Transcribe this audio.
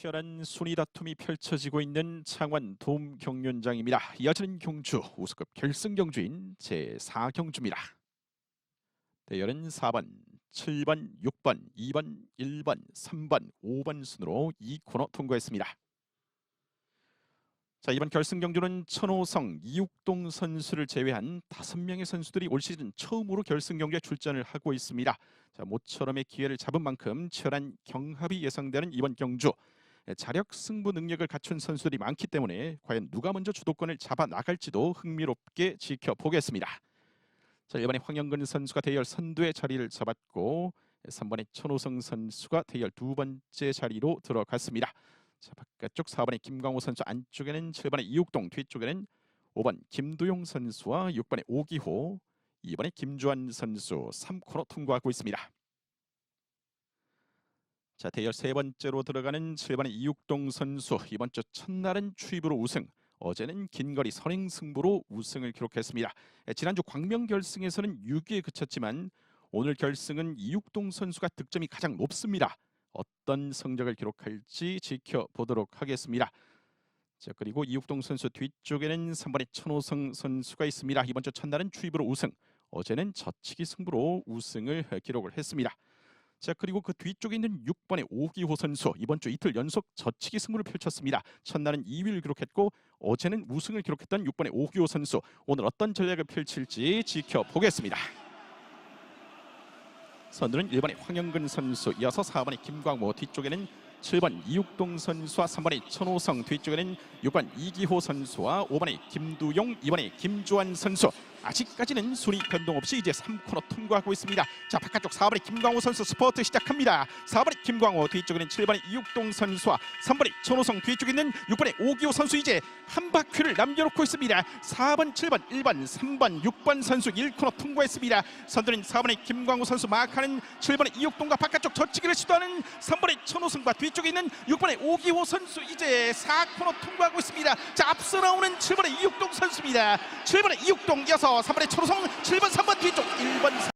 치열한 순위 다툼이 펼쳐지고 있는 창원 돔 경륜장입니다. 이어지는 경주 우승급 결승 경주인 제4경주입니다. 대열은 4번, 7번, 6번, 2번, 1번, 3번, 5번 순으로 2코너 통과했습니다. 자 이번 결승 경주는 천호성, 이육동 선수를 제외한 다섯 명의 선수들이 올 시즌 처음으로 결승 경주에 출전을 하고 있습니다. 자 모처럼의 기회를 잡은 만큼 치열한 경합이 예상되는 이번 경주. 예, 자력 승부 능력을 갖춘 선수들이 많기 때문에 과연 누가 먼저 주도권을 잡아 나갈지도 흥미롭게 지켜보겠습니다. 자 이번에 황영근 선수가 대열 선두의 자리를 잡았고 3번의 천호성 선수가 대열 두 번째 자리로 들어갔습니다. 자 바깥쪽 4번의 김광호 선수 안쪽에는 7번의 이육동 뒤쪽에는 5번 김두용 선수와 6번의 오기호 2번의 김주환 선수 3코너 통과하고 있습니다. 자 대열 세 번째로 들어가는 7번의 이육동 선수 이번 주 첫날은 추입으로 우승 어제는 긴 거리 선행 승부로 우승을 기록했습니다. 예, 지난주 광명 결승에서는 6위에 그쳤지만 오늘 결승은 이육동 선수가 득점이 가장 높습니다. 어떤 성적을 기록할지 지켜보도록 하겠습니다. 자 그리고 이육동 선수 뒤쪽에는 3번의 천호성 선수가 있습니다. 이번 주 첫날은 추입으로 우승, 어제는 젖히기 승부로 우승을 기록을 했습니다. 자 그리고 그 뒤쪽에 있는 6번의 오기호 선수 이번 주 이틀 연속 젖히기 승부를 펼쳤습니다. 첫날은 2위를 기록했고 어제는 우승을 기록했던 6번의 오기호 선수 오늘 어떤 전략을 펼칠지 지켜보겠습니다. 선두는 1번의 황영근 선수, 이어서 4번의 김광모, 뒤쪽에는 7번 이육동 선수와 3번의 천호성, 뒤쪽에는 6번 이기호 선수와 5번의 김두용, 2번의 김주환 선수. 아직까지는 순위 변동 없이 이제 3코너 통과하고 있습니다. 자 바깥쪽 4번의 김광호 선수 스포트 시작합니다. 4번의 김광호 뒤쪽에는 7번의 이육동 선수와 3번의 천호성 뒤쪽에 있는 6번의 오기호 선수 이제 한 바퀴를 남겨놓고 있습니다. 4번, 7번, 1번, 3번, 6번 선수 1코너 통과했습니다. 선두는 4번의 김광호 선수 마크하는 7번의 이육동과 바깥쪽 젖히기를 시도하는 3번의 천호성과 뒤쪽에 있는 6번의 오기호 선수 이제 4코너 통과하고 있습니다. 자 앞서 나오는 7번의 이육동 선수입니다. 7번의 이육동 이어서 3번의 천호성 7번, 3번 뒤쪽. 1번,